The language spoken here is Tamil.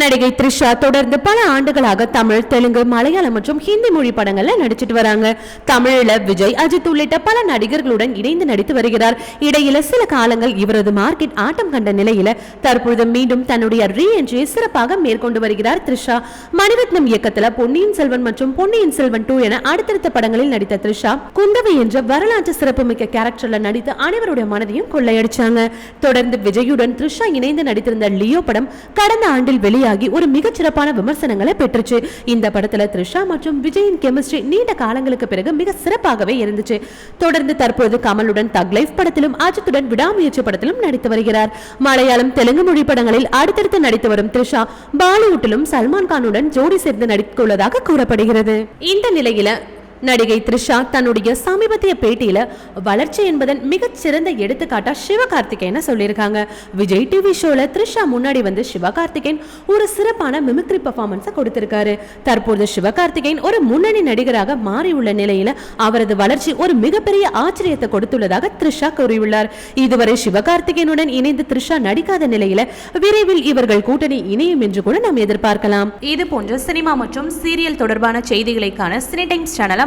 நடிகை த்ரிஷா தொடர்ந்து பல ஆண்டுகளாக தமிழ் தெலுங்கு மலையாளம் மற்றும் ஹிந்தி மொழி படங்கள்ல நடிச்சிட்டு வராங்க. தமிழ்ல விஜய் அஜித் உள்ளிட்ட பல நடிகர்களுடன் இணைந்து நடித்து வருகிறார். இடையில சில காலங்கள் இவரது மார்க்கெட் ஆட்டம் கண்ட நிலையில தற்பொழுது மீண்டும் தன்னுடைய ரீ என்ட்ரியை சிறப்பாக மேற்கொண்டு வருகிறார் த்ரிஷா. மணிரத்னம் இயக்கத்துல பொன்னியின் செல்வன் மற்றும் பொன்னியின் செல்வன் டூ என அடுத்தடுத்த படங்களில் நடித்த த்ரிஷா குந்தவை என்ற வரலாற்று சிறப்புமிக்க கேரக்டர்ல நடித்து அனைவருடைய மனதையும் கொள்ளையடிச்சாங்க. தொடர்ந்து விஜயுடன் த்ரிஷா இணைந்து நடித்திருந்த லியோ படம் கடந்த ஆண்டில் வெளியே வெளியாகி ஒரு மிகச்சிறப்பான விமர்சனங்களை பெற்றுச்சு. இந்த படத்துல த்ரிஷா மற்றும் விஜயின் கெமிஸ்ட்ரி நீண்ட காலங்களுக்கு பிறகு மிக சிறப்பாகவே இருந்துச்சு. தொடர்ந்து தற்போது கமலுடன் தக் லைஃப் படத்திலும் அஜித்துடன் விடாமுயற்சி படத்திலும் நடித்து வருகிறார். மலையாளம் தெலுங்கு மொழி படங்களில் அடுத்தடுத்து நடித்து வரும் த்ரிஷா பாலிவுட்டிலும் சல்மான் கானுடன் ஜோடி சேர்ந்து நடித்துள்ளதாக கூறப்படுகிறது. இந்த நிலையில நடிகை த்ரிஷா தன்னுடைய சமீபத்திய பேட்டியில வளர்ச்சி என்பதன் மிகச்சிறந்த எடுத்துக்காட்டா சிவகார்த்திகேயனை சொல்லியிருக்காங்க. விஜய் டிவி ஷோல த்ரிஷா முன்னாடி வந்து சிவகார்த்திகேயன் ஒரு சிறப்பான மிமிக்ரி பெர்ஃபார்மன்ஸை கொடுத்திருக்காரு. தற்போது சிவகார்த்திகேயன் ஒரு முன்னணி நடிகராக மாறியுள்ள நிலையில அவரது வளர்ச்சி ஒரு மிகப்பெரிய ஆச்சரியத்தை கொடுத்துள்ளதாக த்ரிஷா கூறியுள்ளார். இதுவரை சிவகார்த்திகேயனுடன் இணைந்து த்ரிஷா நடிக்காத நிலையில விரைவில் இவர்கள் கூட்டணி இணையும் என்று கூட நாம் எதிர்பார்க்கலாம். இது போன்ற சினிமா மற்றும் சீரியல் தொடர்பான செய்திகளைக்கான சினி டைம்ஸ் சேனலை